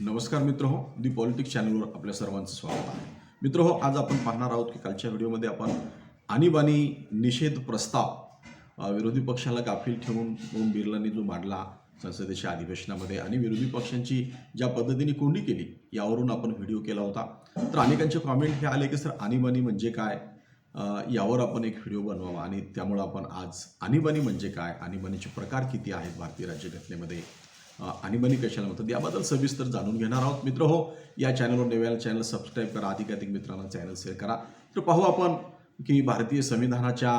नमस्कार मित्र हो दी पॉलिटिक्स चॅनलवर आपल्या सर्वांचं स्वागत आहे. मित्र हो आज आपण पाहणार आहोत की कालच्या व्हिडिओमध्ये आपण आणीबाणी निषेध प्रस्ताव विरोधी पक्षाला गाफील ठेवून ओम बिर्लांनी जो मांडला संसदेच्या अधिवेशनामध्ये आणि विरोधी पक्षांची ज्या पद्धतीने कोंडी केली यावरून आपण व्हिडिओ केला होता. तर अनेकांचे कॉमेंट हे आले की सर आणीबाणी म्हणजे काय? यावर आपण एक व्हिडिओ बनवावा आणि त्यामुळं आपण आज आणीबाणी म्हणजे काय आणीबाणीचे प्रकार किती आहेत भारतीय राज्यघटनेमध्ये? आणीबाणी कशाला म्हणतात? याबद्दल सविस्तर जाणून घेणार आहोत. मित्र हो या चॅनलवर नव्याला चॅनल सबस्क्राईब करा. अधिकाधिक मित्रांना चॅनल शेअर करा. तर पाहू आपण की भारतीय संविधानाच्या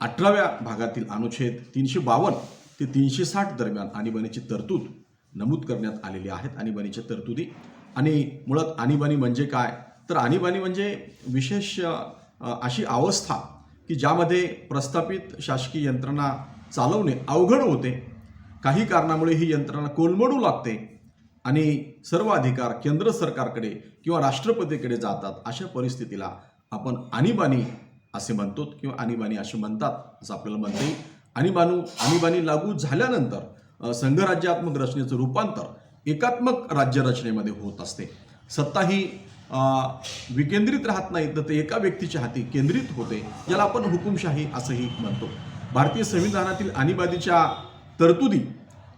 अठराव्या भागातील अनुच्छेद तीनशे बावन्न ते तीनशे साठ दरम्यान आणीबाणीची तरतूद नमूद करण्यात आलेली आहेत. आणीबाणीच्या तरतुदी आणि मुळात आणीबाणी म्हणजे काय? तर आणीबाणी म्हणजे विशेष अशी अवस्था की ज्यामध्ये प्रस्थापित शासकीय यंत्रणा चालवणे अवघड होते. काही कारणामुळे ही यंत्रणा कोलमडू लागते आणि सर्व अधिकार केंद्र सरकारकडे किंवा राष्ट्रपतीकडे जातात अशा परिस्थितीला आपण आणीबाणी असे म्हणतो किंवा आणीबाणी असे म्हणतात असं आपल्याला म्हणता येईल. आणीबाणू आणीबाणी लागू झाल्यानंतर संघराज्यात्मक रचनेचं रूपांतर एकात्मक राज्यरचनेमध्ये होत असते. सत्ता ही विकेंद्रित राहत नाही तर ते एका व्यक्तीच्या हाती केंद्रित होते ज्याला आपण हुकुमशाही असंही म्हणतो. भारतीय संविधानातील आणीबाणीच्या तरतुदी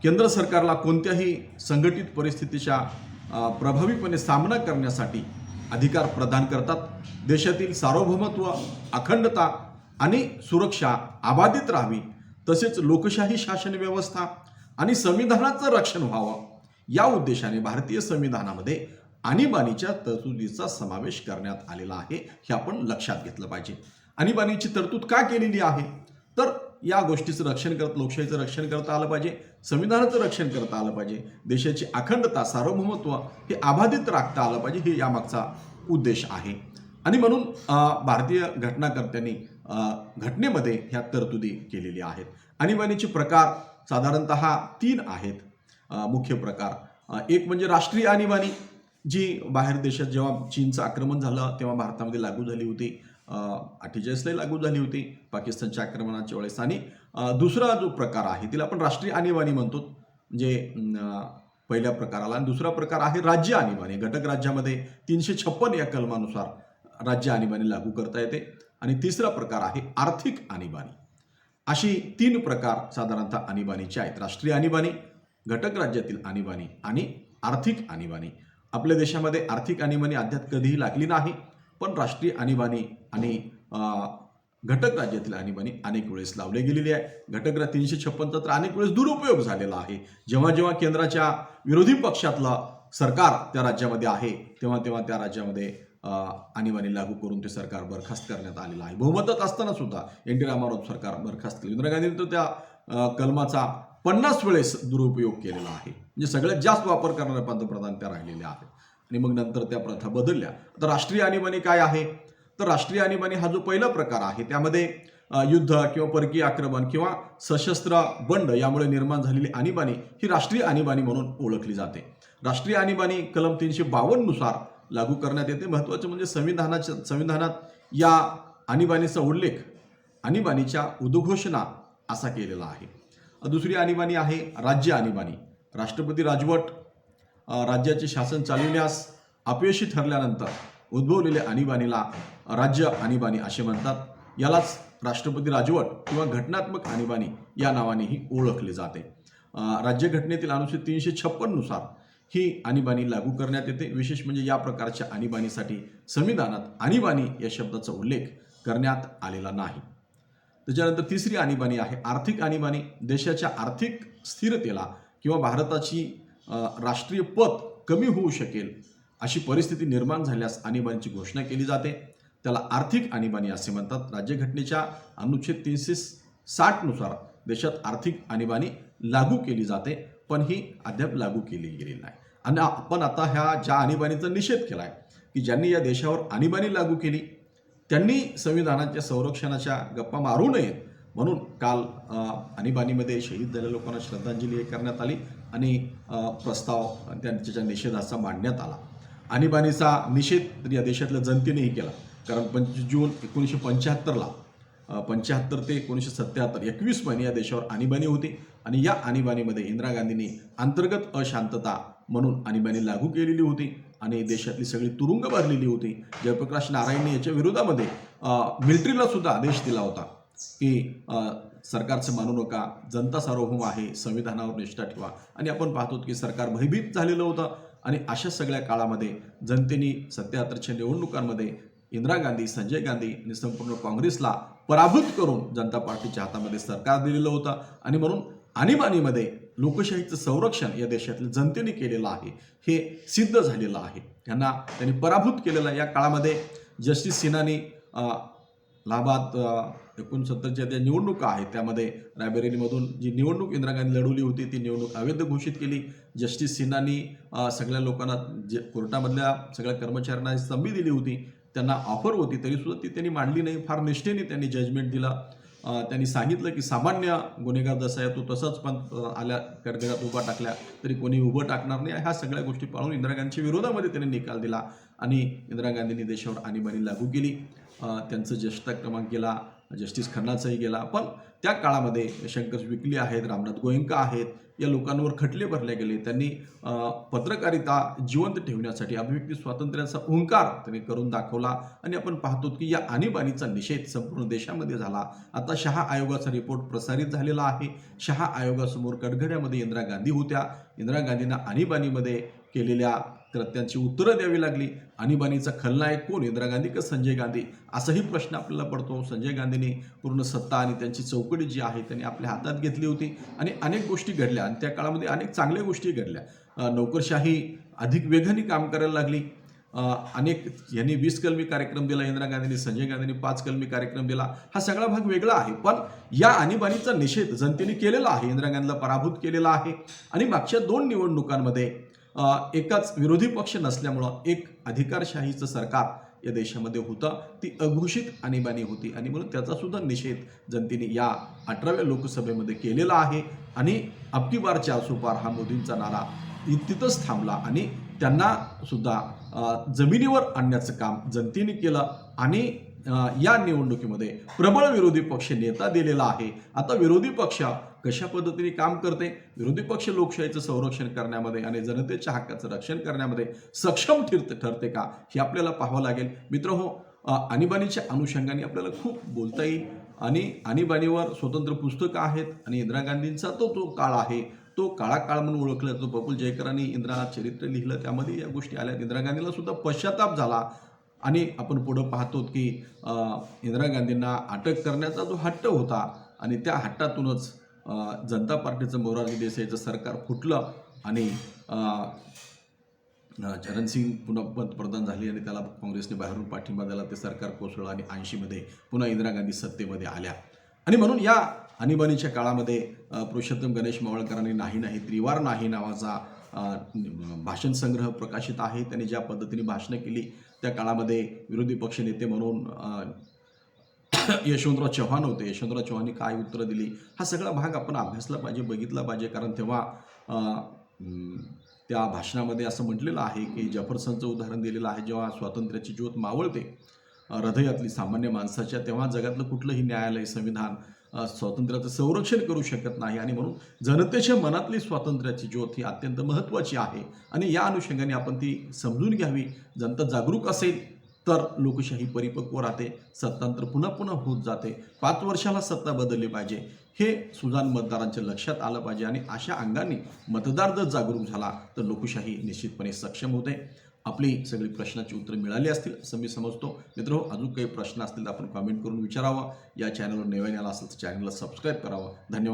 केंद्र सरकारला कोणत्याही संघटित परिस्थितीच्या प्रभावीपणे सामना करण्यासाठी अधिकार प्रदान करतात. देशातील सार्वभौमत्व अखंडता आणि सुरक्षा अबाधित राहावी. तसेच लोकशाही शासन व्यवस्था आणि संविधानाचं रक्षण व्हावं. या उद्देशाने भारतीय संविधानामध्ये आणीबाणीच्या तरतुदीचा समावेश करण्यात आलेला आहे हे आपण लक्षात घेतलं पाहिजे. आणीबाणीची तरतूद का केलेली आहे? तर या गोष्टीचं रक्षण करत लोकशाहीचं रक्षण करता आलं पाहिजे संविधानाचं रक्षण करता आलं पाहिजे देशाची अखंडता सार्वभौमत्व हे अबाधित राखता आलं पाहिजे हे यामागचा उद्देश आहे. आणि म्हणून भारतीय घटनाकर्त्यांनी घटनेमध्ये ह्या तरतुदी केलेल्या आहेत. आणीबाणीचे प्रकार साधारणत तीन आहेत मुख्य प्रकार. एक म्हणजे राष्ट्रीय आणीबाणी जी बाहेर देशात जेव्हा चीनचं आक्रमण झालं तेव्हा भारतामध्ये लागू झाली होती. अठ्ठेचाळीसला लागू झाली होती पाकिस्तानच्या आक्रमणाच्या वेळेस. आणि दुसरा जो प्रकार आहे तिला आपण राष्ट्रीय आणीबाणी म्हणतो म्हणजे पहिल्या प्रकाराला. आणि दुसरा प्रकार आहे राज्य आणीबाणी. घटक राज्यामध्ये तीनशे छप्पन या कलमानुसार राज्य आणीबाणी लागू करता येते. आणि तिसरा प्रकार आहे आर्थिक आणीबाणी. अशी तीन प्रकार साधारणतः आणीबाणीचे आहेत. राष्ट्रीय आणीबाणी घटक राज्यातील आणीबाणी आणि आर्थिक आणीबाणी. आपल्या देशामध्ये आर्थिक आणीबाणी अद्याप कधीही लागली नाही पण राष्ट्रीय आणीबाणी आणि घटक राज्यातील आणीबाणी अनेक वेळेस लावले गेलेली आहे. घटक तीनशे छप्पनचा तर अनेक वेळेस दुरुपयोग झालेला आहे. जेव्हा जेव्हा केंद्राच्या विरोधी पक्षातला सरकार त्या राज्यामध्ये आहे तेव्हा तेव्हा त्या राज्यामध्ये आणीबाणी लागू करून ते सरकार बरखास्त करण्यात आलेलं आहे. बहुमतात असताना सुद्धा एन टी रामाराव सरकार बरखास्त केलं. इंदिरा गांधींनी तर त्या कलमाचा पन्नास वेळेस दुरुपयोग केलेला आहे. म्हणजे सगळ्यात जास्त वापर करणारे पंतप्रधान त्या राहिलेल्या आहेत. आणि मग नंतर त्या प्रथा बदलल्या. आता राष्ट्रीय आणीबाणी काय आहे? तर राष्ट्रीय आणीबाणी हा जो पहिला प्रकार आहे त्यामध्ये युद्ध किंवा परकीय आक्रमण किंवा सशस्त्र बंड यामुळे निर्माण झालेली आणीबाणी ही राष्ट्रीय आणीबाणी म्हणून ओळखली जाते. राष्ट्रीय आणीबाणी कलम तीनशे बावन्ननुसार लागू करण्यात येते. महत्त्वाचं म्हणजे संविधानाच्या संविधानात या आणीबाणीचा उल्लेख आणीबाणीच्या उद्घोषणा असा केलेला आहे. दुसरी आणीबाणी आहे राज्य आणीबाणी. राष्ट्रपती राजवट राज्याचे शासन चालविण्यास अपयशी ठरल्यानंतर उद्भवलेल्या आणीबाणीला राज्य आणीबाणी असे म्हणतात. यालाच राष्ट्रपती राजवट किंवा घटनात्मक आणीबाणी या नावानेही ओळखले जाते. राज्यघटनेतील अनुच्छेद तीनशे छप्पननुसार ही आणीबाणी लागू करण्यात येते. विशेष म्हणजे या प्रकारच्या आणीबाणीसाठी संविधानात आणीबाणी या शब्दाचा उल्लेख करण्यात आलेला नाही. त्याच्यानंतर तिसरी आणीबाणी आहे. आर्थिक आणीबाणी. देशाच्या आर्थिक स्थिरतेला किंवा भारताची राष्ट्रीय पत कमी होऊ शकेल अशी परिस्थिती निर्माण झाल्यास आणीबाणीची घोषणा केली जाते. त्याला आर्थिक आणीबाणी असे म्हणतात. राज्यघटनेच्या अनुच्छेद तीनशे साठनुसार देशात आर्थिक आणीबाणी लागू केली जाते पण ही अद्याप लागू केली गेली नाही. आणि आपण आता ह्या ज्या आणीबाणीचा निषेध केला आहे की ज्यांनी या देशावर आणीबाणी लागू केली त्यांनी संविधानाच्या संरक्षणाच्या गप्पा मारू नयेत. म्हणून काल आणीबाणीमध्ये शहीद झालेल्या लोकांना श्रद्धांजली हे करण्यात आली आणि प्रस्ताव त्यांच्या निषेधाचा मांडण्यात आला. आणीबाणीचा निषेध तर या देशातल्या जनतेनेही केला. कारण पंच जून एकोणीसशे पंच्याहत्तरला पंच्याहत्तर ते एकोणीसशे सत्याहत्तर एकवीस महिने या देशावर आणीबाणी होती. आणि या आणीबाणीमध्ये इंदिरा गांधींनी अंतर्गत अशांतता म्हणून आणीबाणी लागू केलेली होती. आणि देशातली सगळी तुरुंग भरलेली होती. जयप्रकाश नारायणने याच्या विरोधामध्ये मिलिटरीला सुद्धा आदेश दिला होता की सरकारचं मानू नका जनता सार्वभौम आहे संविधानावर निष्ठा ठेवा. आणि आपण पाहतो की सरकार भयभीत झालेलं होतं. आणि अशा सगळ्या काळामध्ये जनतेने सत्याहत्तरच्या निवडणुकांमध्ये इंदिरा गांधी संजय गांधी आणि संपूर्ण काँग्रेसला पराभूत करून जनता पार्टीच्या हातामध्ये सरकार दिलेलं होतं आणि म्हणून आणीबाणीमध्ये लोकशाहीचं संरक्षण या देशातील जनतेने केलेलं आहे हे सिद्ध झालेलं आहे त्यांना त्यांनी पराभूत केलेलं आहे. या काळामध्ये जस्टिस सिन्हानी लाभात एकोणसत्तरच्या ज्या निवडणुका आहेत त्यामध्ये रायबरेलीमधून जी निवडणूक इंदिरा गांधी लढवली होती ती निवडणूक अवैध घोषित केली. जस्टिस सिन्हानी सगळ्या लोकांना जे कोर्टामधल्या सगळ्या कर्मचाऱ्यांना संधी दिली होती. त्यांना ऑफर होती तरीसुद्धा ती त्यांनी मांडली नाही. फार निष्ठेने त्यांनी जजमेंट दिला. त्यांनी सांगितलं की सामान्य गुन्हेगार जसा आहे तो तसाच पण आल्या कडगडात उभा टाकल्या तरी कोणी उभं टाकणार नाही. ह्या सगळ्या गोष्टी पाळून इंदिरा गांधीच्या विरोधामध्ये त्यांनी निकाल दिला आणि इंदिरा गांधींनी देशावर आणीबाणी लागू केली. त्यांचं ज्येष्ठ क्रमांक गेला. जस्टिस खन्नाचाही गेला. पण त्या काळामध्ये शंकर विकली आहेत रामनाथ गोयंका आहेत या लोकांवर खटले भरले गेले. त्यांनी पत्रकारिता जिवंत ठेवण्यासाठी अभिव्यक्ती स्वातंत्र्याचा ओंकार त्यांनी करून दाखवला. आणि आपण पाहतो की या आणीबाणीचा निषेध संपूर्ण देशामध्ये झाला. आता शहा आयोगाचा रिपोर्ट प्रसारित झालेला आहे. शहा आयोगासमोर कडघड्यामध्ये इंदिरा गांधी होत्या. इंदिरा गांधींना आणीबाणीमध्ये केलेल्या तर त्यांची उत्तरं द्यावी लागली. आणीबाणीचा खलनायक कोण? इंदिरा गांधी का संजय गांधी? असाही प्रश्न आपल्याला पडतो. संजय गांधींनी पूर्ण सत्ता आणि त्यांची चौकडी जी आहे त्यांनी आपल्या हातात घेतली होती. आणि अनेक गोष्टी घडल्या. आणि त्या काळामध्ये अनेक चांगल्या गोष्टी घडल्या. नोकरशाही अधिक वेगाने काम करायला लागली. अनेक यांनी वीस कलमी कार्यक्रम दिला. इंदिरा गांधींनी संजय गांधींनी पाच कलमी कार्यक्रम दिला. हा सगळा भाग वेगळा आहे. पण या आणीबाणीचा निषेध जनतेने केलेला आहे. इंदिरा गांधीला पराभूत केलेला आहे. आणि मागच्या दोन निवडणुकांमध्ये एकाच विरोधी पक्ष नसल्यामुळं एक अधिकारशाहीचं सरकार या देशामध्ये होतं. ती अघोषित आणीबाणी होती. आणि म्हणून त्याचासुद्धा निषेध जनतेने या अठराव्या लोकसभेमध्ये केलेला आहे. आणि अबकी बार चारसो हा मोदींचा नारा तिथंच थांबला. आणि त्यांना सुद्धा जमिनीवर आणण्याचं काम जनतेने केलं. आणि या निवडणुकीमध्ये प्रबळ विरोधी पक्ष नेता दिलेला आहे. आता विरोधी पक्ष कशा पद्धतीने काम करते? विरोधी पक्ष लोकशाहीचं संरक्षण करण्यामध्ये आणि जनतेच्या हक्काचं रक्षण करण्यामध्ये सक्षम ठरत ठरते का? हे आपल्याला पाहावं लागेल. मित्र हो आणीबाणीच्या अनुषंगाने आपल्याला खूप बोलता येईल. आणि आणीबाणीवर स्वतंत्र पुस्तकं आहेत आणि इंदिरा गांधींचा तो तो काळ आहे. तो काळा काळ म्हणून ओळखला जातो. प्रफुल्ल जयकरांनी इंदिरा चरित्र लिहिलं. त्यामध्ये या गोष्टी आल्या. इंदिरा गांधीला सुद्धा पश्चाताप झाला. आणि आपण पुढं पाहतो की इंदिरा गांधींना अटक करण्याचा जो हट्ट होता आणि त्या हट्टातूनच जनता पार्टीचं मोरारजी देसाईचं सरकार फुटलं आणि चरणसिंग पुन्हा पंतप्रधान झाले आणि त्याला काँग्रेसने बाहेरून पाठिंबा दिला ते सरकार कोसळलं आणि ऐंशीमध्ये पुन्हा इंदिरा गांधी सत्तेमध्ये आल्या. आणि म्हणून या आणीबाणीच्या काळामध्ये पुरुषोत्तम गणेश मावळकरांनी नाही नाही त्रिवार नाही नावाचा भाषण संग्रह प्रकाशित आहे. त्यांनी ज्या पद्धतीने भाषणं केली त्या काळामध्ये विरोधी पक्षनेते म्हणून यशवंतराव चव्हाण होते. यशवंतराव चव्हाणनी काय उत्तरं दिली? हा सगळा भाग आपण अभ्यासला पाहिजे बघितला पाहिजे. कारण तेव्हा त्या भाषणामध्ये असं म्हटलेलं आहे की जफरसनचं उदाहरण दिलेलं आहे. जेव्हा स्वातंत्र्याची ज्योत मावळते हृदयातली सामान्य माणसाच्या तेव्हा जगातलं कुठलंही न्यायालय संविधान स्वातंत्र्याचं संरक्षण करू शकत नाही. आणि म्हणून जनतेच्या मनातली स्वातंत्र्याची ज्योत ही अत्यंत महत्त्वाची आहे. आणि या अनुषंगाने आपण ती समजून घ्यावी. जनता जागरूक असेल तर लोकशाही परिपक्व राहते सत्तांतर पुन्हा पुन्हा होत जाते. पाच वर्षाला सत्ता बदलली पाहिजे. हे सुजान मतदारांच्या लक्षात आलं पाहिजे आणि अशा अंगाने मतदार जर जागरूक झाला तर लोकशाही निश्चितपणे सक्षम होते. आपली सगळी प्रश्नाची उत्तरं मिळाली असतील असं मी समजतो. मित्र हो, अजून काही प्रश्न असतील तर आपण कॉमेंट करून विचारावं. या चॅनलवर नव्याने आला असेल तर चॅनलला सबस्क्राईब करावं. धन्यवाद.